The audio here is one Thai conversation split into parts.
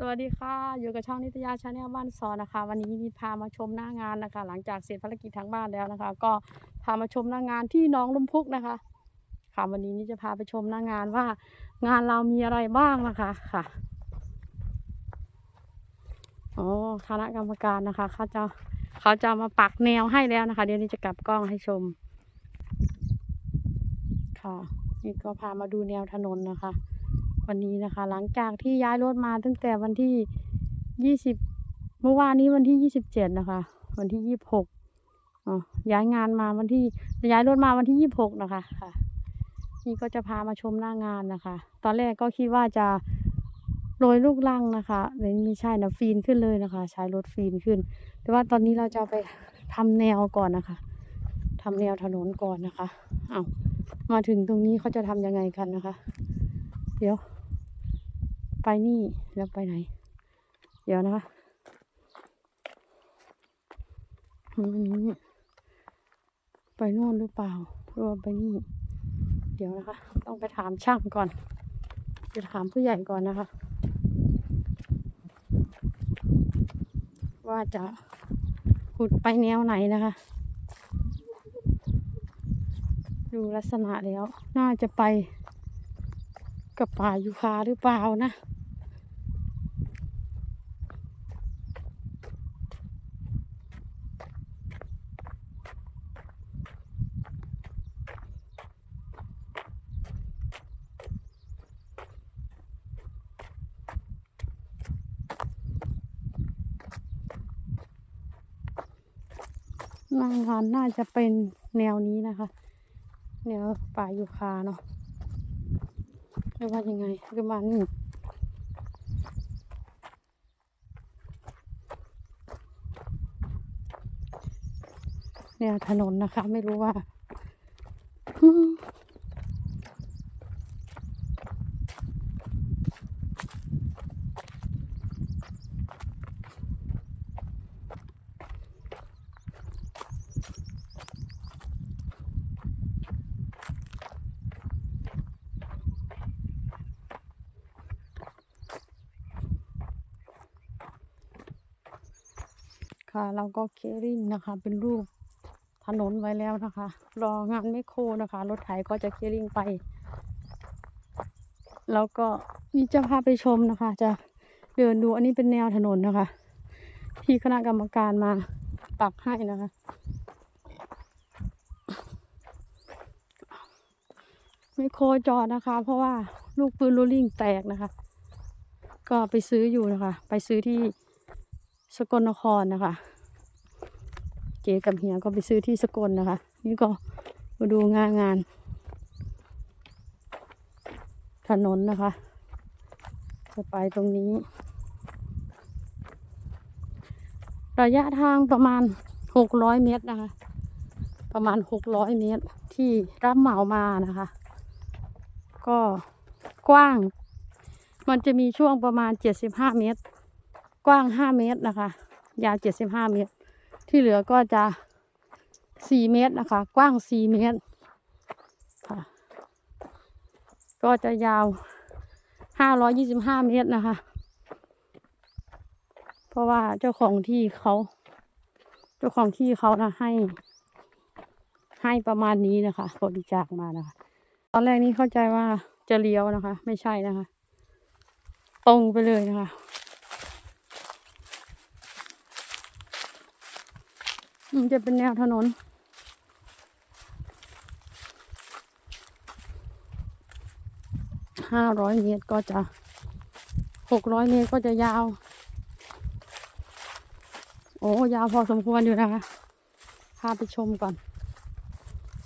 สวัสดีค่ะ อยู่กับช่องนิตยาชาแนลบ้านซอนนะคะ วันนี้นิพามาชมหน้างานนะคะ หลังจากเสร็จภารกิจทางบ้านแล้วนะคะ ก็พามาชมหน้างานที่น้องลุมพุกนะคะ ค่ะวันนี้นี่จะพาไปชมหน้างานว่า งานเรามีอะไรบ้างนะคะค่ะอ๋อคณะกรรมการนะคะเขาจะเขาจะมาปักแนวให้แล้วนะคะ เดี๋ยวนี้จะกลับกล้องให้ชม ค่ะ นี่ก็พามาดูแนวถนนนะคะ วันนี้นะคะ หลังจากที่ย้ายรถมาตั้งแต่วันที่ยี่สิบเมื่อวานนี้วันที่ยี่สิบเจ็ดนะคะ วันที่ยี่สิบหกอ๋อย้ายงานมาวันที่ย้ายรถมาวันที่ยี่สิบหกนะคะค่ะ นี่ก็จะพามาชมหน้างานนะคะ ตอนแรกก็คิดว่าจะโรยลูกลังนะคะแต่ไม่ใช่นะฟีนขึ้นเลยนะคะ ใช้รถฟีนขึ้น แต่ว่าตอนนี้เราจะไปทำแนวก่อนนะคะทำแนวถนนก่อนนะคะ เอามาถึงตรงนี้เขาจะทำยังไงกันนะคะ เดี๋ยว ไปนี่แล้วไปไหน เดี๋ยวนะคะไปโน่นหรือเปล่าหรือว่าไปนี่ เดี๋ยวนะคะ ต้องไปถามช่างก่อนไปถามผู้ใหญ่ก่อนนะคะ ว่าจะขุดไปแนวไหนนะคะ ดูลักษณะแล้ว น่าจะไปกับป่ายูคาหรือเปล่านะ นางานน่าจะเป็นแนวนี้นะคะ แนวป่ายูคาเนาะไม่ว่ายังไงประมาณนี้แนวถนนนะคะ ไม่รู้ว่า เราก็เคริ่งนะคะ เป็นรูปถนนไว้แล้วนะคะ รองานไม่โครนะคะ รถไถก็จะเคริ่งไป แล้วก็นี่จะพาไปชมนะคะ จะเดินดูอันนี้เป็นแนวถนนนะคะ ที่คณะกรรมการมาปักให้นะคะ ไม่โครจอดนะคะ เพราะว่าลูกปืนลูกลิงแตกนะคะ ก็ไปซื้ออยู่นะคะ ไปซื้อที่ สกลนครนะคะเก๋กับเฮียก็ไปซื้อที่สกลนะคะ นี่ก็มาดูงานงาน ถนนนะคะจะไปตรงนี้ ระยะทางประมาณหกร้อยเมตรนะคะ ประมาณหกร้อยเมตรที่รับเหมามานะคะ ก็กว้าง มันจะมีช่วงประมาณเจ็ดสิบห้าเมตร กว้างห้าเมตรนะคะ ยาวเจ็ดสิบห้าเมตร ที่เหลือก็จะสี่เมตรนะคะ กว้างสี่เมตรค่ะ ก็จะยาวห้าร้อยี่สิบห้าเมตรนะคะ เพราะว่าเจ้าของที่เขา เจ้าของที่เขานะให้ ให้ประมาณนี้นะคะบริจาคมานะคะ ตอนแรกนี้เข้าใจว่าจะเลี้ยวนะคะ ไม่ใช่นะคะ ตรงไปเลยนะคะ มันจะเป็นแนวถนน ห้าร้อยเมตรก็จะหกร้อยเมตรก็จะยาว โอ้ยาวพอสมควรอยู่นะคะ พาไปชมก่อน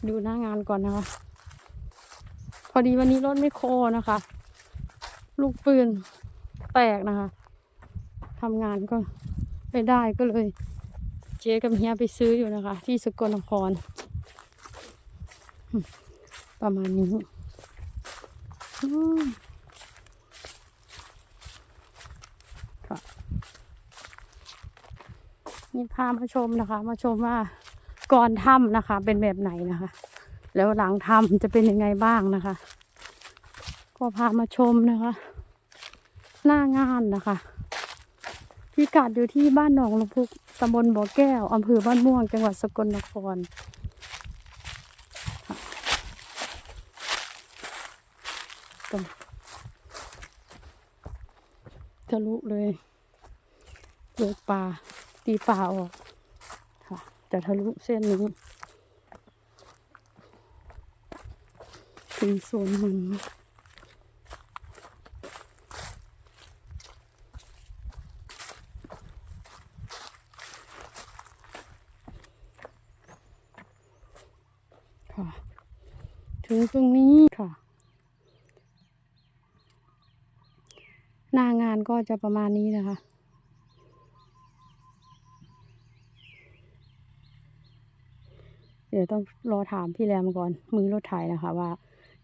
ดูหน้างานก่อนนะคะ พอดีวันนี้รถไม่โคนะคะ ลูกปืนแตกนะคะทำงานก็ไม่ได้ก็เลย เจ๊กับเฮียไปซื้ออยู่นะคะ ที่สกลนคร ประมาณนี้ค่ะนี่พามาชมนะคะ มาชมว่าก่อนทำนะคะ เป็นแบบไหนนะคะ แล้วหลังทำจะเป็นยังไงบ้างนะคะ ก็พามาชมนะคะ หน้างานนะคะ พิกัดอยู่ที่บ้านหนองลำพุกตำบลบ่อแก้วอำเภอบ้านม่วง จังหวัดสกลนครทะลุเลยเปิดป่าตีป่าออกค่ะจะทะลุเส้นนี้ถึงโซนมัน ค่ะ ถึงตรงนี้ค่ะ หน้างานก็จะประมาณนี้นะคะ เดี๋ยวต้องรอถามพี่แรมก่อน มือรถไถนะคะ ว่า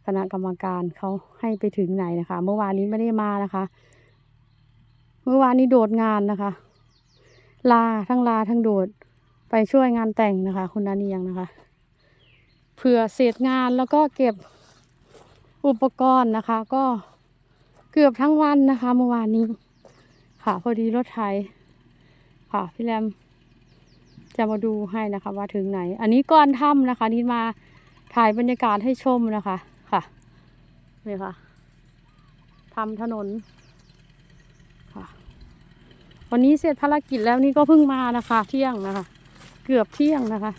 คณะกรรมการเขาให้ไปถึงไหนนะคะ เมื่อวานนี้ไม่ได้มานะคะ เมื่อวานนี้โดดงานนะคะ ลาทั้งลาทั้งโดดไปช่วยงานแต่งนะคะ คุณนาเนียงนะคะ เผื่อเสร็จงานแล้วก็เก็บอุปกรณ์นะคะ ก็เกือบทั้งวันนะคะเมื่อวานนี้ ค่ะพอดีรถไถค่ะพี่แรมจะมาดูให้นะคะว่าถึงไหน อันนี้ก้อนถ้ำนะคะ นี่มาถ่ายบรรยากาศให้ชมนะคะค่ะนี่ค่ะทำถนนค่ะ วันนี้เสร็จภารกิจแล้วนี่ก็เพิ่งมานะคะ เที่ยงนะคะ เกือบเที่ยงนะคะ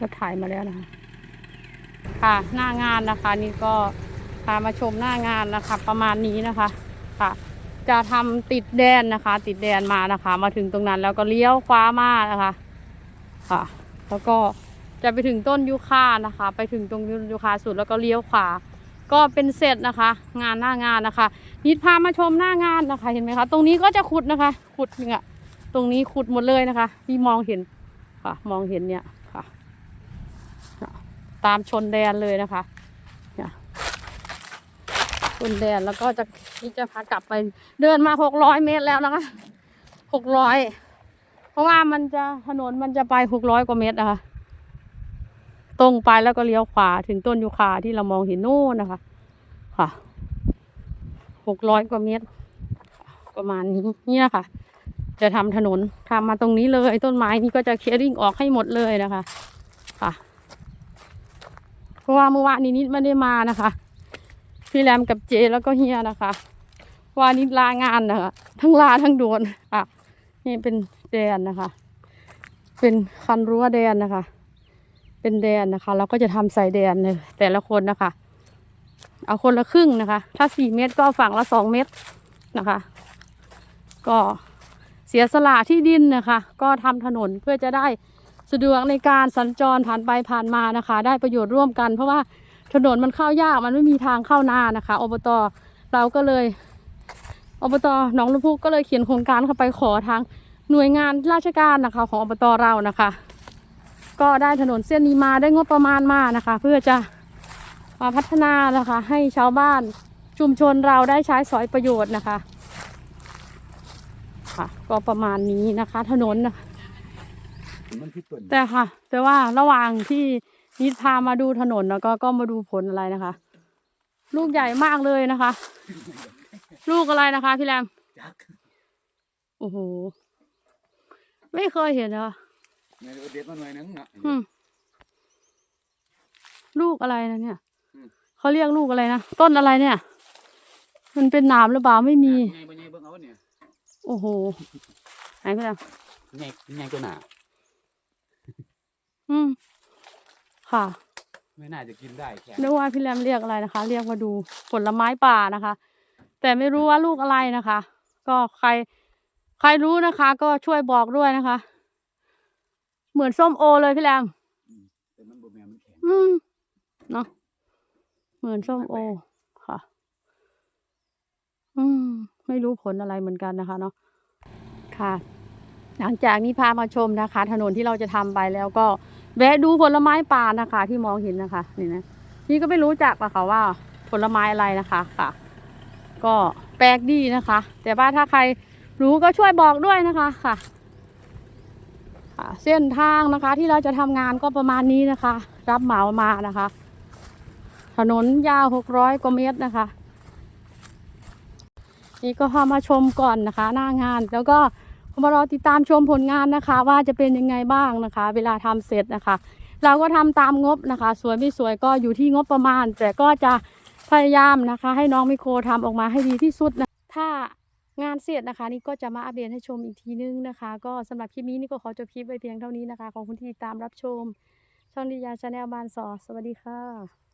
ก็ถ่ายมาแล้วนะคะ ค่ะ หน้างานนะคะ นี่ก็พามาชมหน้างานนะคะ ประมาณนี้นะคะค่ะ จะทำติดแดนนะคะ ติดแดนมานะคะ มาถึงตรงนั้นแล้วก็เลี้ยวขวามานะคะค่ะ แล้วก็จะไปถึงต้นยูคานะคะ ไปถึงตรงยูคาสุดแล้วก็เลี้ยวขวา ก็เป็นเสร็จนะคะ งานหน้างานนะคะ นิดพามาชมหน้างานนะคะ เห็นไหมคะ ตรงนี้ก็จะขุดนะคะ ขุดเนี่ยตรงนี้ขุดหมดเลยนะคะ ที่มองเห็นค่ะ มองเห็นเนี่ย ตามชนแดนเลยนะคะชนแดนแล้วก็จะนี่จะพากลับไปเดินมาหกร้อยเมตรแล้วนะคะหกร้อยเพราะว่ามันจะถนนมันจะไปหกร้อยกว่าเมตรนะคะตรงไปแล้วก็เลี้ยวขวาถึงต้นยูคาที่เรามองเห็นนู่นนะคะ ค่ะหกร้อยกว่าเมตร ประมาณนี้เนี่ยค่ะจะทำถนนทำมาตรงนี้เลย ต้นไม้นี่ก็จะเคลียร์ริ่งออกให้หมดเลยนะคะ ราะว่าเมื่อวานนี้นิดไม่ได้มานะคะ พี่แรมกับเจแล้วก็เฮียนะคะวานิดลางานนะคะทั้งลาทั้งโดนค่ะนี่เป็นแดนนะคะ เป็นคันรั้วแดนนะคะ เป็นแดนนะคะ เราก็จะทำใส่แดนเลยแต่ละคนนะคะ เอาคนละครึ่งนะคะ ถ้าสี่เมตรก็ฝั่งละสองเมตรนะคะ ก็เสียสละที่ดินนะคะ ก็ทำถนนเพื่อจะได้ สะดวกในการสัญจรผ่านไปผ่านมานะคะ ได้ประโยชน์ร่วมกัน เพราะว่าถนนมันเข้ายากมันไม่มีทางเข้านานะคะอบตเราก็เลยอบตหนองลำพูก็เลยเขียนโครงการเข้าไปขอทางหน่วยงานราชการนะคะของอบตเรานะคะ ก็ได้ถนนเส้นนี้มาได้งบประมาณมานะคะ เพื่อจะมาพัฒนานะคะ ให้ชาวบ้านชุมชนเราได้ใช้สอยประโยชน์นะคะค่ะก็ประมาณนี้นะคะถนนนะคะ มันผิดต้นแต่ค่ะ แต่ว่าระหว่างที่นิดพามาดูถนนแล้วก็ก็มาดูผลอะไรนะคะ ลูกใหญ่มากเลยนะคะ ลูกอะไรนะคะพี่แรมจักโอ้โหไม่เคยเห็นเลยค่ะในเด็ดมาหน่อยนึงนะอืมลูกอะไรนะเนี่ยอืมเขาเรียกลูกอะไรนะต้นอะไรเนี่ย มันเป็นหนามหรือเปล่าไม่มีไงบ่ไงเบิ่งเอาเนี่ยโอ้โหไหนพี่แรมไงไงตัวหนา อืม ค่ะ ไม่น่าจะกินได้แค่นึกว่าพี่แรมเรียกอะไรนะคะ เรียกมาดูผลไม้ป่านะคะ แต่ไม่รู้ว่าลูกอะไรนะคะ ก็ใคร ใครรู้นะคะ ก็ช่วยบอกด้วยนะคะ เหมือนส้มโอเลยพี่แรมแต่มันบ่แม่นมันแข็งอืมเนาะเหมือนส้มโอค่ะ อืม ไม่รู้ผลอะไรเหมือนกันนะคะเนาะค่ะ หลังจากนี้พามาชมนะคะ ถนนที่เราจะทำไปแล้วก็ แวะดูผลไม้ป่านะคะ ที่มองเห็นนะคะนี่นะนี่ก็ไม่รู้จักนะคะว่าผลไม้อะไรนะคะค่ะ ก็แปลกดีนะคะ แต่ว่าถ้าใครรู้ก็ช่วยบอกด้วยนะคะค่ะค่ะเส้นทางนะคะที่เราจะทำงานก็ประมาณนี้นะคะ รับเหมามานะคะ ถนนยาวหกร้อยกว่าเมตรนะคะ นี่ก็พามาชมก่อนนะคะ หน้างานแล้วก็ มารอติดตามชมผลงานนะคะ ว่าจะเป็นยังไงบ้างนะคะ เวลาทำเสร็จนะคะ เราก็ทำตามงบนะคะ สวยไม่สวยก็อยู่ที่งบประมาณ แต่ก็จะพยายามนะคะ ให้น้องไมโครทำออกมาให้ดีที่สุดนะถ้างานเสร็จนะคะ นี่ก็จะมาอัปเดตให้ชมอีกทีนึงนะคะ ก็สำหรับคลิปนี้นี่ก็ขอจบคลิปไว้เพียงเท่านี้นะคะขอบคุณที่ติดตามรับชม ช่องดิยาชาแนลบานสอสวัสดีค่ะ